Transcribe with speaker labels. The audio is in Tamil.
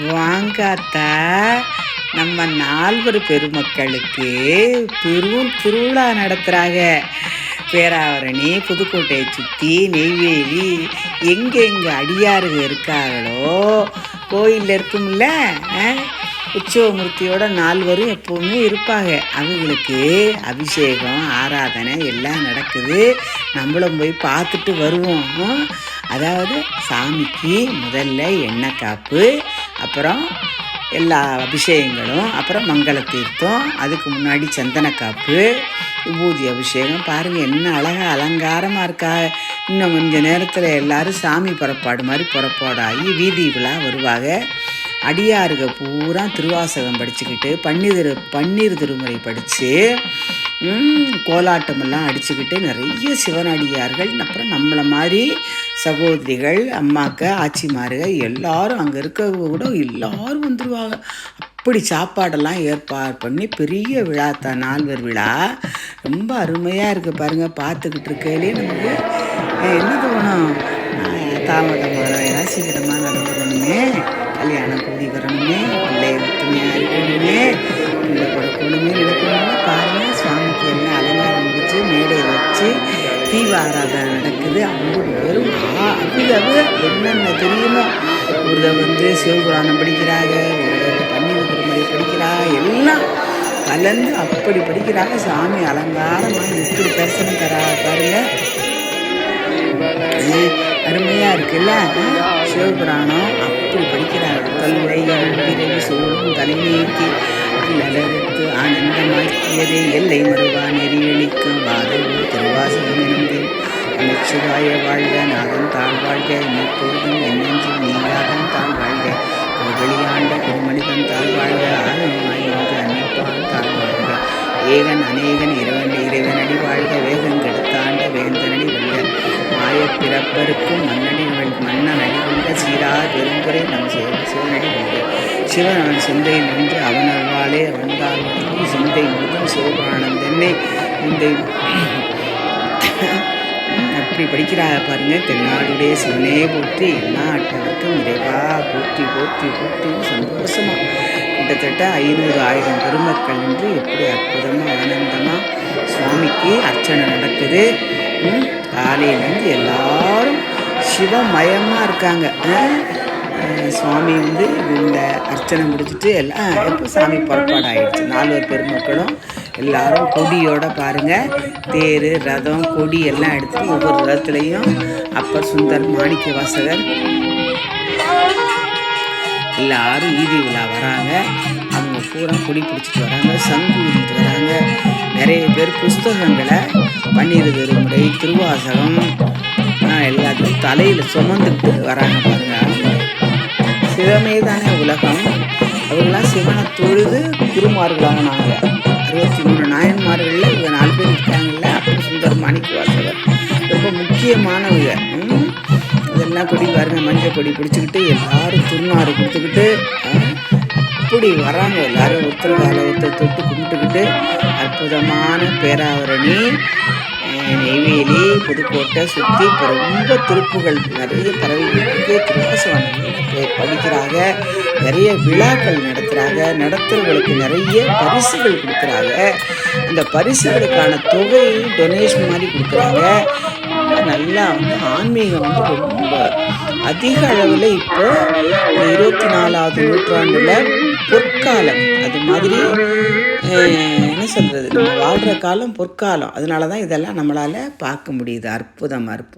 Speaker 1: வாங்காத்தா நம்ம நால்வர் பெருமக்களுக்கு பெரும் திருவிழா நடத்துகிறாங்க பேராவரணி புதுக்கோட்டையை சுற்றி நெய்வேலி எங்கெங்கே எங்கே அடியாருங்க இருக்காங்களோ கோயிலில் இருக்கும்ல உற்சவமூர்த்தியோட நால்வரும் எப்போவுமே இருப்பாங்க. அவங்களுக்கு அபிஷேகம் ஆராதனை எல்லாம் நடக்குது. நம்மளும் போய் பார்த்துட்டு வருவோம். அதாவது சாமிக்கு முதல்ல எண்ணெய் காப்பு அப்புறம் எல்லா அபிஷேகங்களும் அப்புறம் மங்கள தீர்த்தம் அதுக்கு முன்னாடி சந்தன காப்பு விபூதி அபிஷேகம். பாருங்கள் என்ன அழகாக அலங்காரமாக இருக்கா. இன்னும் கொஞ்ச நேரத்தில் எல்லாரும் சாமி புறப்பாடு மாதிரி புறப்பாடாகி வீதி விழா வருவாங்க. அடியாருக பூரா திருவாசகம் படிச்சுக்கிட்டு பன்னீர் திரு பன்னீர் திருமுறை படித்து கோலாட்டமெல்லாம் அடிச்சுக்கிட்டு நிறைய சிவனடியார்கள் அப்புறம் நம்மளை மாதிரி சகோதரிகள் அம்மாக்க ஆச்சிமாருக எல்லாரும் அங்கே இருக்கவங்க கூட எல்லாரும் வந்துடுவாங்க அப்படி சாப்பாடெல்லாம் ஏற்பாடு பண்ணி பெரிய விழா தான் நால்வர் விழா. ரொம்ப அருமையாக இருக்குது பாருங்கள் பார்த்துக்கிட்டு இருக்கையிலே நமக்கு. என்ன தோணும்? அஹ், தாமதமான சீக்கிரமாக சீக்கிரமாக நடந்துடணுமே கல்யாணம் கூடி வரணுமே? பிள்ளை ஒத்துமையாக இருக்கணுமே? ஆராதனை நடக்குது. அவங்க வெறும் ஆ அது என்னென்ன தெரியுமோ? ஒருத வந்து சிவபுராணம் படிக்கிறாங்க ஒரு பன்னீர் மாதிரி படிக்கிறாங்க எல்லாம் கலந்து அப்படி படிக்கிறாங்க. சாமி அலங்காரமாக இப்படி தரிசனம் தரா பாருங்க. அருமையாக இருக்குல்ல? சிவபுராணம் அப்படி படிக்கிறாங்க. கல்லை பிறகு சூழும் தலைநீக்கி அல்லலறுத்து ஆனந்தமாக்கியதே. எல்லை மறுவா நெறியளிக்கும் வாதம் திருவாசகம் எனும் வாழ்க நாதன் தாழ் வாழ்க. எப்பொழுதும் என்னென்றும் நீங்காதன் தாழ் வாழ்க. வெளியாண்ட பெருமனிதன் தாழ் வாழ்க. ஆழமாய் என்று அன்னிப்பான் தாழ் வாழ்க. ஏகன் அநேகன் இறைவன் இறைவனடி வாழ்க. வேகன் கெடுத்தாண்ட வேந்தனடி வெல்க. மாய பிறப்பருக்கும் மன்னடி வெல் மன்னன் அடி கொண்ட சீரா பெருந்துரை நம் சிவனடி கொண்டு சிவன் அவன் சிந்தை நின்று அவன் அருளாலே அவன்தால் சிந்தை முழுதும் சிவபுராணம் தென்னை இந்த அப்படி படிக்கிறாங்க பாருங்க. தென்னாடுடைய சிவனே போற்றி எல்லா அட்டவர்க்கும் இறைவா போற்றி போற்றி போற்றி. சந்தோஷமா. கிட்டத்தட்ட ஐநூறு ஆயிரம் பெருமக்கள் என்று எப்படி அற்புதமாக ஆனந்தமாக சுவாமிக்கு அர்ச்சனை நடக்குது. காலையிலேருந்து எல்லாரும் சிவமயமாக இருக்காங்க. சுவாமி வந்து இந்த அர்ச்சனை முடிச்சுட்டு எல்லாம் எப்போ சாமி புறப்பாடு ஆயிடுச்சு நால்வர் பெருமக்களும் எல்லாரும் கொடியோட பாருங்கள் தேர் ரதம் கொடி எல்லாம் எடுத்து ஒவ்வொரு ரதத்துலேயும் அப்பர் சுந்தர் மாணிக்க வாசகர் எல்லாரும் வீதி விழா வராங்க. அவங்க பூரா கொடி பிடிச்சிட்டு வராங்க சங்கு ஊதிட்டு வராங்க. நிறைய பேர் புஸ்தகங்களை பன்னீர் திருமுறை திருவாசகம் எல்லாத்தையும் தலையில் சுமந்துக்கிட்டு வராங்க பாருங்க. சிவமே தானே உலகம். அவங்களாம் சிவனை தொழுது குருமார்களாக நாங்கள் முக்கியமானவங்க இதெல்லாம் கொடி பாருங்க மஞ்சள் கொடி பிடிச்சிக்கிட்டு எல்லாரும் திருநாறு கொடுத்துக்கிட்டு அப்படி வராங்க எல்லாரும் ஒருத்தர் கால ஒருத்தர் தொட்டு கும்பிட்டுக்கிட்டு அற்புதமான பேராவரணி நெய்வேலி புதுக்கோட்டை சுற்றி இப்போ ரொம்ப திருப்புகள் நிறைய பறவைகளுக்கு திருவாசகம் படிக்கிறாங்க. நிறைய விழாக்கள் நடத்துகிறாங்க நடத்துகிறவங்களுக்கு நிறைய பரிசுகள் கொடுக்குறாங்க. அந்த பரிசுகளுக்கான தொகை டொனேஷன் மாதிரி கொடுக்குறாங்க. நல்லா வந்து ஆன்மீகம் வந்து ரொம்ப அதிக அளவில் இப்போ இருபத்தி நாலாவது நூற்றாண்டில் பொற்காலம். அது மாதிரி என்ன சொல்கிறது நம்ம வாழ்கிற காலம் பொற்காலம். அதனால தான் இதெல்லாம் நம்மளால் பார்க்க முடியுது. அற்புதம் அற்புதம்